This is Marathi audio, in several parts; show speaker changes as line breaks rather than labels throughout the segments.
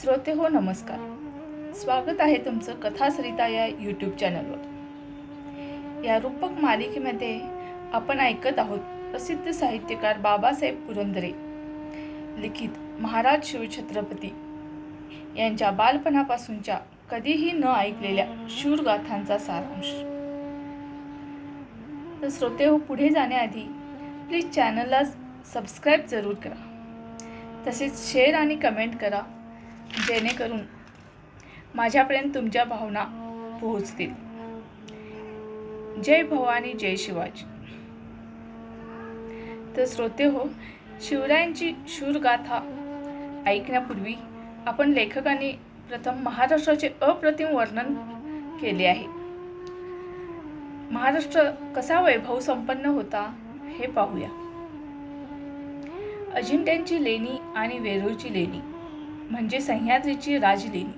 श्रोते हो नमस्कार. स्वागत आहे तुमचं कथासरिता या यूट्यूब चॅनलवर या रूपक मालिकेमध्ये आपण ऐकत आहोत प्रसिद्ध साहित्यकार बाबासाहेब पुरंदरे लिखित महाराज शिवछत्रपती यांच्या बालपणापासूनच्या कधीही न ऐकलेल्या शूरगाथांचा सारांश. तर श्रोते हो पुढे जाण्याआधी प्लीज चॅनलला सबस्क्राईब जरूर करा. तसेच शेअर आणि कमेंट करा. जेणेकरून माझ्यापर्यंत तुमच्या भावना पोहोचतील. जय भवानी जय शिवाजी. तर श्रोते हो शिवरायांची शूरगाथा ऐकण्यापूर्वी आपण लेखकांनी प्रथम महाराष्ट्राचे अप्रतिम वर्णन केले आहे. महाराष्ट्र कसा वैभव संपन्न होता हे पाहूया. अजिंठ्यांची लेणी आणि वेरूळची लेणी. म्हणजे सह्याद्रीची राजलेणी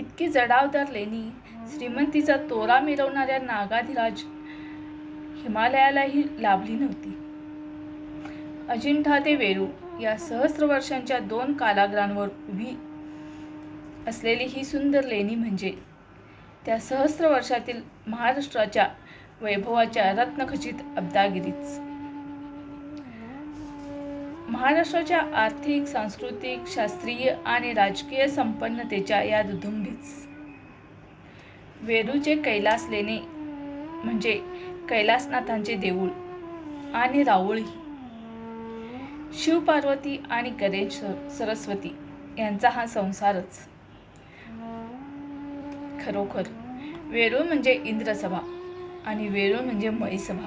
इतकी जडावदार लेणी श्रीमंतीचा तोरा मिरवणाऱ्या नागाधिराज हिमालयालाही लाभली नव्हती. अजिंठा ते वेरू या सहस्र वर्षांच्या दोन कालाग्रांवर उभी असलेली ही सुंदर लेणी म्हणजे त्या सहस्र वर्षातील महाराष्ट्राच्या वैभवाच्या रत्नखचित अब्दागिरीच. महाराष्ट्राच्या आर्थिक सांस्कृतिक शास्त्रीय आणि राजकीय संपन्नतेच्या या दुधुंबीच वेरूचे कैलास लेणे म्हणजे कैलासनाथांचे देऊळ आणि राऊळी शिवपार्वती आणि गणेश सरस्वती यांचा हा संसारच. खरोखर वेरूळ म्हणजे इंद्रसभा आणि वेरूळ म्हणजे मयसभा.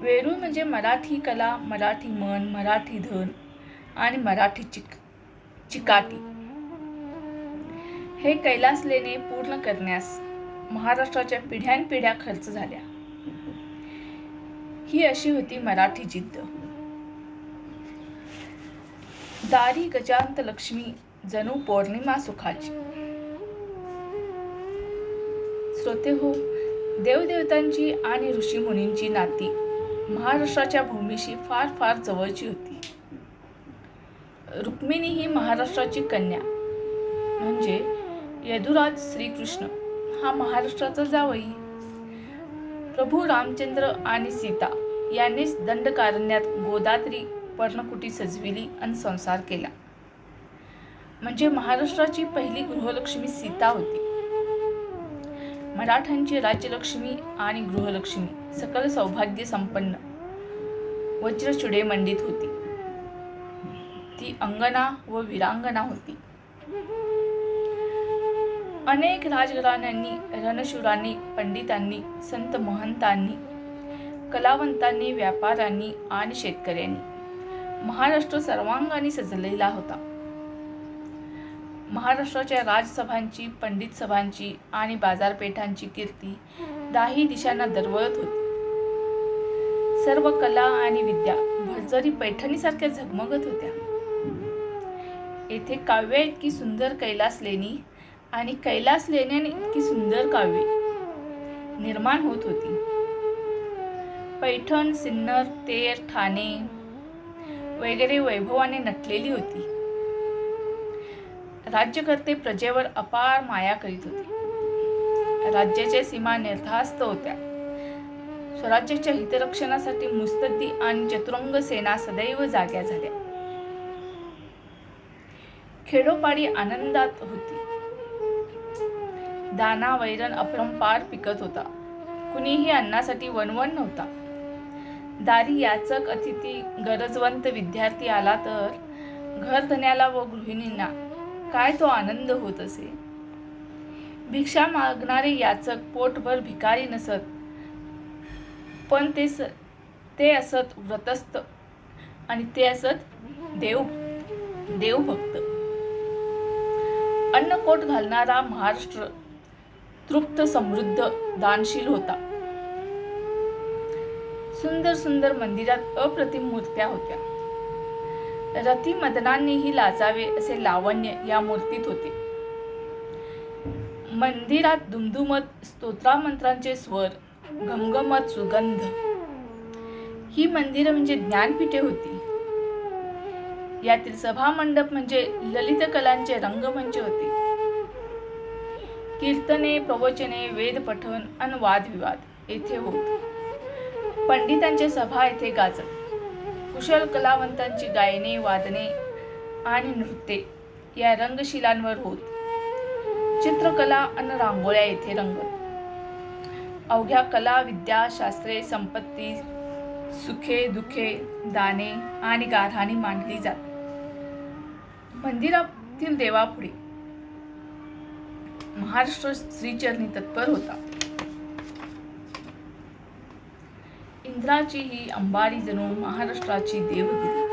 वेरूळ म्हणजे मराठी कला मराठी मन मराठी धन आणि मराठी चिक चिकाटी. हे कैलास लेणे पूर्ण करण्यास महाराष्ट्राच्या पिढ्यानपिढ्या खर्च झाल्या. ही अशी होती मराठी जिद्द. दारी गजांत लक्ष्मी जणू पौर्णिमा सुखाची. श्रोते हो देवदेवतांची आणि ऋषीमुनींची नाती. महाराष्ट्राच्या भूमीशी फार फार जवळची होती. रुक्मिणी ही महाराष्ट्राची कन्या. म्हणजे यदुराज श्रीकृष्ण. हा महाराष्ट्राचा जावई. प्रभू रामचंद्र आणि सीता यांनीच दंडकारण्यात गोदात्री पर्णकुटी सजविली आणि संसार केला. म्हणजे महाराष्ट्राची पहिली गृहलक्ष्मी सीता होती. मराठ्यांची राज्यलक्ष्मी आणि गृहलक्ष्मी. सकल सौभाग्य संपन्न वज्रचुडे मंडित होती. ती अंगना व वीरांगना होती. अनेक राजघराण्यांनी रणशुरांनी पंडितांनी संत महंतांनी कलावंतांनी व्यापाऱ्यांनी आणि शेतकऱ्यांनी महाराष्ट्र सर्वांगाने सजलेला होता. महाराष्ट्राच्या राजसभांची पंडित सभांची आणि बाजारपेठांची कीर्ती दाही दिशांना दरवळत होती. सर्व कला आणि विद्या भरजरी पैठणीसारख्या झगमगत होत्या. येथे काव्य इतकी सुंदर कैलास लेणी आणि कैलास लेण्याने इतकी सुंदर काव्ये निर्माण होत होती. पैठण सिन्नर तेर ठाणे वगैरे वैभवाने नटलेली होती. राज्यकर्ते प्रजेवर अपार माया करीत होते. राज्याच्या सीमा निर्धास्त होत्या. स्वराज्याच्या हितरक्षणासाठी मुस्तदी आणि चतुरंग सेना सदैव जाग्या झाल्या. खेडोपाडी आनंदात होती. दाना वैरण अपरंपार पिकत होता. कुणीही अन्नासाठी वणवण नव्हता. दारी याचक अतिथी गरजवंत विद्यार्थी आला तर घरधन्याला व गृहिणींना काय तो आनंद होत असे? भिक्षा मागणारे याचक पोटभर भिकारी नसत. पण ते स ते असत व्रतस्थ आणि ते असत देव देवभक्त. अन्नकोट घालणारा महाराष्ट्र तृप्त समृद्ध दानशील होता. सुंदर सुंदर मंदिरात अप्रतिम मूर्त्या होत्या. रती मदनांनीही लाजावे असे लावण्य या मूर्तीत होते. मंदिरात दुमदुमत स्तोत्रामंत्रांचे स्वर घमघमत सुगंध. ही मंदिरं म्हणजे ज्ञानपीठे होती. यातील सभामंडप म्हणजे ललित कलांचे रंगमंच होते. कीर्तने प्रवचने वेदपठण आणि वादविवाद येथे होत. पंडितांच्या सभा येथे गाजत. कुशल कलावंतांची गायने वादने आणि नृत्ये या रंगशिलांवर होत. चित्रकला आणि रांगोळ्या येथे रंगत. अवघ्या कला विद्या शास्त्रे संपत्ती सुखे दुखे दाने आणि गारहाणी मांडली जात. मंदिरातील देवापुढे महाराष्ट्र श्रीचरणी तत्पर होता. इंद्राची ही अंबारी जणू महाराष्ट्राची देवगिरी.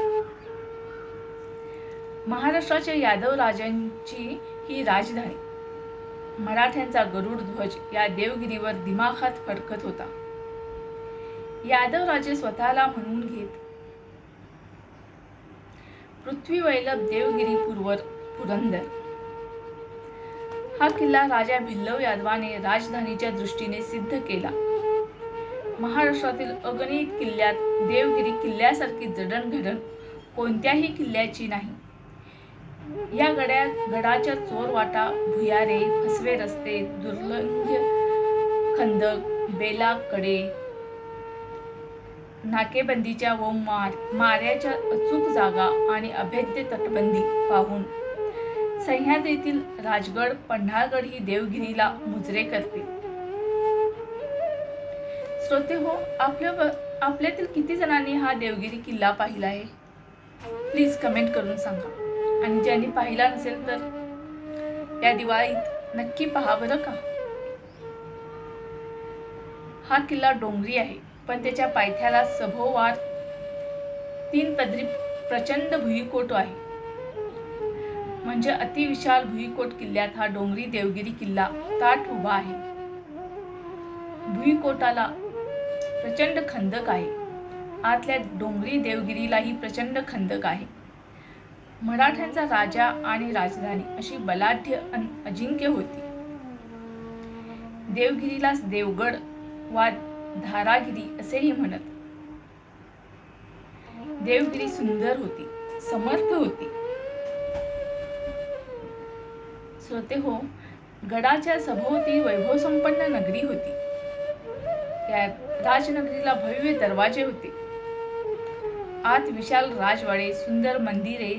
महाराष्ट्राच्या यादव राजांची ही राजधानी. मराठ्यांचा गरुड ध्वज या देवगिरीवर दिमाखात फडकत होता. यादव राजे स्वतःला म्हणून घेत पृथ्वी वैलभ देवगिरी पूर्वर पुरंदर. हा किल्ला राजा भिल्लव यादवाने राजधानीच्या दृष्टीने सिद्ध केला. महाराष्ट्रातील अगणित किल्ल्यात देवगिरी किल्ल्यासारखी जडणघडण कोणत्याही किल्ल्याची नाही. या गड्या गडाच्या चोरवाटा भुयारे फसवे रस्ते दुर्लंघ्य खंदक बेला कडे. नाकेबंदीच्या व मार माऱ्याच्या अचूक जागा आणि अभेद्य तटबंदी पाहून. सह्याद्रीतील राजगड पन्हाळगड ही देवगिरीला मुजरे करते. श्रोते हो आपल्या आपल्यातील किती जणांनी हा देवगिरी किल्ला पाहिला आहे? प्लीज कमेंट करून सांगा. आणि ज्यांनी पाहिला नसेल तर या दिवाळीत नक्की पहा बरं का. हा किल्ला डोंगरी आहे पण त्याच्या पायथ्याला सभोवार तीन पदरी प्रचंड भुईकोट आहे. म्हणजे अतिविशाल भुईकोट किल्ल्यात हा डोंगरी देवगिरी किल्ला ताठ उभा आहे. भुईकोटाला प्रचंड खंदक आहे. आतल्या डोंगरी देवगिरीलाही प्रचंड खंदक आहे. मराठ्यांचा राजा आणि राजधानी अशी बलाढ्य अजिंक्य होती. देवगिरीलाच देवगड वा धारागिरी असेही म्हणत. देवगिरी सुंदर होती समर्थ होती. श्रोते हो गडाच्या सभोवती वैभव संपन्न नगरी होती. त्या राजनगरीला भव्य दरवाजे होते. आत विशाल राजवाडे सुंदर मंदिरे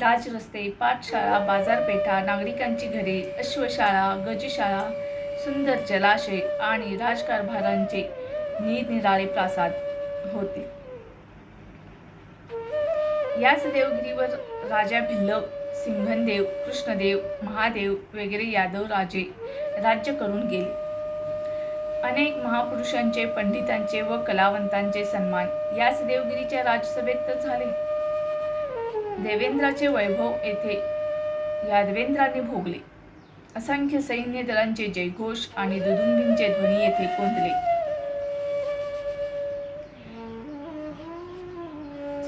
राजरस्ते पाठशाळा बाजारपेठा नागरिकांची घरे अश्वशाळा गजशाळा सुंदर जलाशय आणि राजकारभारांचे निरनिराळे प्रासाद होते. याच देवगिरीवर राजा भिल्लव सिंघनदेव कृष्णदेव महादेव वगैरे यादव राजे राज्य करून गेले. अनेक महापुरुषांचे पंडितांचे व कलावंतांचे सन्मान याच देवगिरीच्या राजसभेत तर झाले. देवेंद्राचे वैभव येथे यादवेंद्राने भोगले. असंख्य सैन्य दलांचे जयघोष आणि दुधुंबींचे ध्वनी येथे कोंदले.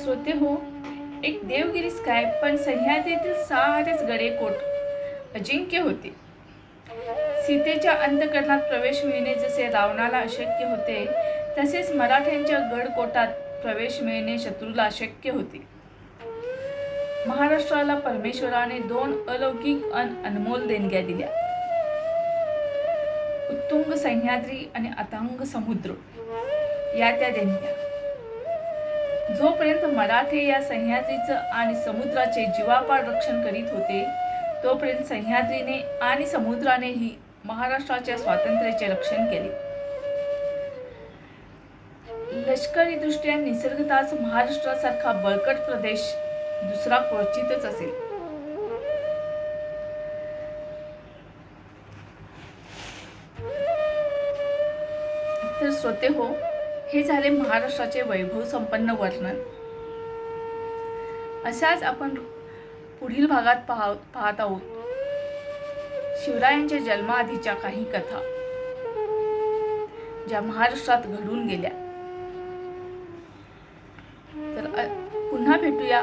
श्रोते हो एक देवगिरी काय पण सह्याद्रीतील सारेच गडे कोट अजिंक्य होते. सीतेच्या अंतकरणात प्रवेश मिळणे जसे रावणाला अशक्य होते तसेच मराठ्यांच्या गडकोटात प्रवेश मिळणे शत्रूला अशक्य होते. महाराष्ट्राला परमेश्वराने दोन अलौकिक अन अनमोल देणग्या दिल्या. उत्तुंग सह्याद्री आणि अतंग समुद्र या त्या देणग्या. जोपर्यंत मराठे या सह्याद्रीचं आणि समुद्राचे जीवापाड रक्षण करीत होते तोपर्यंत सह्याद्रीने आणि समुद्रानेही महाराष्ट्राच्या स्वातंत्र्याचे रक्षण केले. लष्करी दृष्ट्या निसर्गताच महाराष्ट्रासारखा बळकट प्रदेश दुसरा क्वचितच असेल. तर श्रोते हो हे झाले महाराष्ट्राचे वैभव संपन्न वर्णन. अशाच आपण पुढील भागात पाह पाहत आहोत. शिवरायांच्या जन्माआधीच्या काही कथा. ज्या महाराष्ट्रात घडून गेल्या. तर पुन्हा भेटूया.